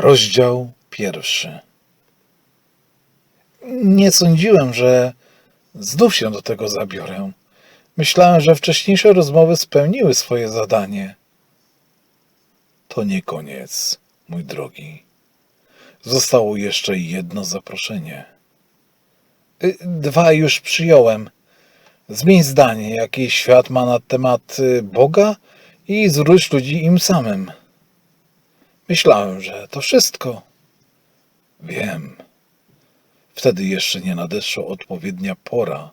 Rozdział pierwszy. Nie sądziłem, że znów się do tego zabiorę. Myślałem, że wcześniejsze rozmowy spełniły swoje zadanie. To nie koniec, mój drogi. Zostało jeszcze jedno zaproszenie. Y, Dwa już przyjąłem. Zmień zdanie, jakie świat ma na temat y, Boga i zwróć ludzi im samym. Myślałem, że to wszystko. Wiem. Wtedy jeszcze nie nadeszła odpowiednia pora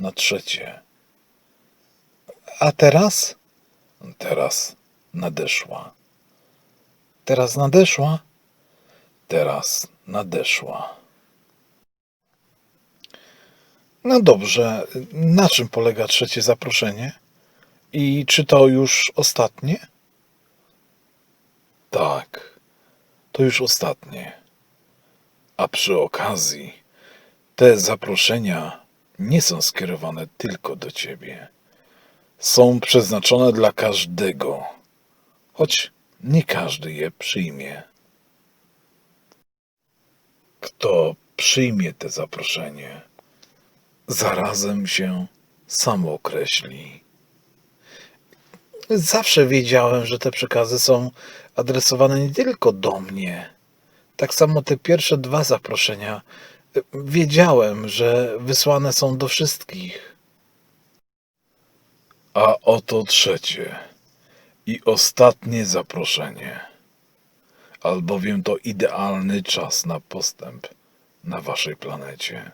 na trzecie. A teraz? Teraz nadeszła. Teraz nadeszła? Teraz nadeszła. No dobrze, na czym polega trzecie zaproszenie? I czy to już ostatnie? Tak, to już ostatnie. A przy okazji, te zaproszenia nie są skierowane tylko do ciebie. Są przeznaczone dla każdego, choć nie każdy je przyjmie. Kto przyjmie te zaproszenie, zarazem się sam określi. Zawsze wiedziałem, że te przekazy są adresowane nie tylko do mnie. Tak samo te pierwsze dwa zaproszenia. Wiedziałem, że wysłane są do wszystkich. A oto trzecie i ostatnie zaproszenie, albowiem to idealny czas na postęp na waszej planecie.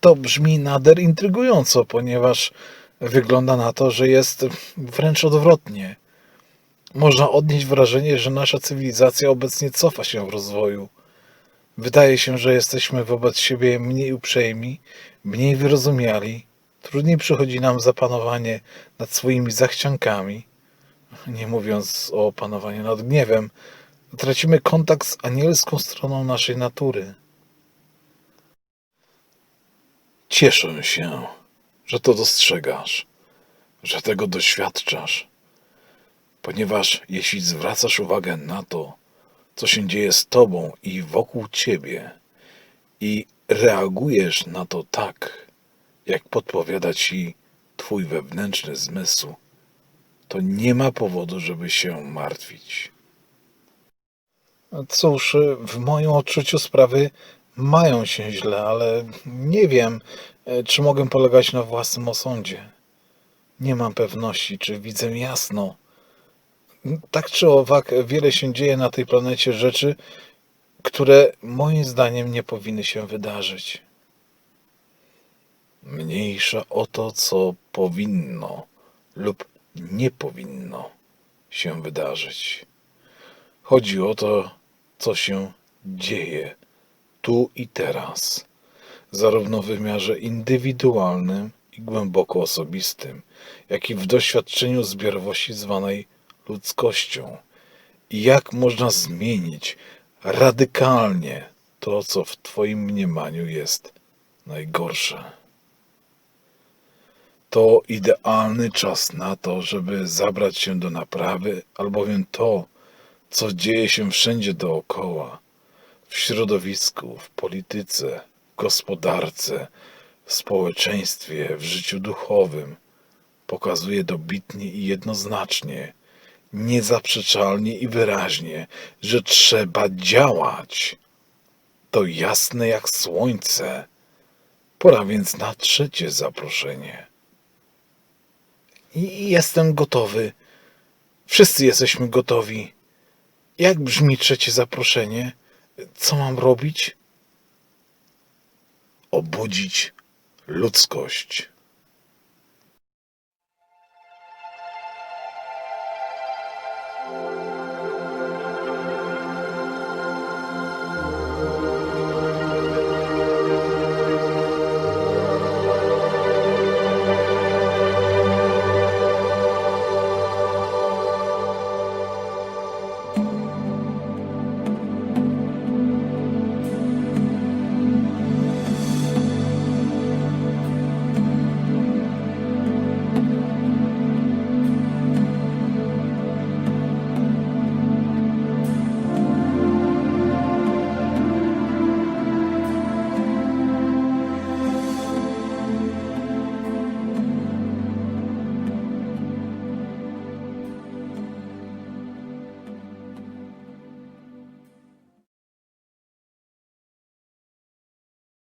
To brzmi nader intrygująco, ponieważ wygląda na to, że jest wręcz odwrotnie. Można odnieść wrażenie, że nasza cywilizacja obecnie cofa się w rozwoju. Wydaje się, że jesteśmy wobec siebie mniej uprzejmi, mniej wyrozumiali. Trudniej przychodzi nam zapanowanie nad swoimi zachciankami. Nie mówiąc o panowaniu nad gniewem, tracimy kontakt z anielską stroną naszej natury. Cieszę się, że to dostrzegasz, że tego doświadczasz, ponieważ jeśli zwracasz uwagę na to, co się dzieje z tobą i wokół ciebie, i reagujesz na to tak, jak podpowiada ci twój wewnętrzny zmysł, to nie ma powodu, żeby się martwić. Cóż, w moim odczuciu sprawy mają się źle, ale nie wiem, e, czy mogę polegać na własnym osądzie. Nie mam pewności, czy widzę jasno. Tak czy owak, wiele się dzieje na tej planecie rzeczy, które moim zdaniem nie powinny się wydarzyć. Mniejsza o to, co powinno lub nie powinno się wydarzyć. Chodzi o to, co się dzieje tu i teraz, zarówno w wymiarze indywidualnym i głęboko osobistym, jak i w doświadczeniu zbiorowości zwanej ludzkością. I jak można zmienić radykalnie to, co w Twoim mniemaniu jest najgorsze. To idealny czas na to, żeby zabrać się do naprawy, albowiem to, co dzieje się wszędzie dookoła, w środowisku, w polityce, w gospodarce, w społeczeństwie, w życiu duchowym, pokazuje dobitnie i jednoznacznie, niezaprzeczalnie i wyraźnie, że trzeba działać. To jasne jak słońce. Pora więc na trzecie zaproszenie. I jestem gotowy. Wszyscy jesteśmy gotowi. Jak brzmi trzecie zaproszenie? Co mam robić? Obudzić ludzkość.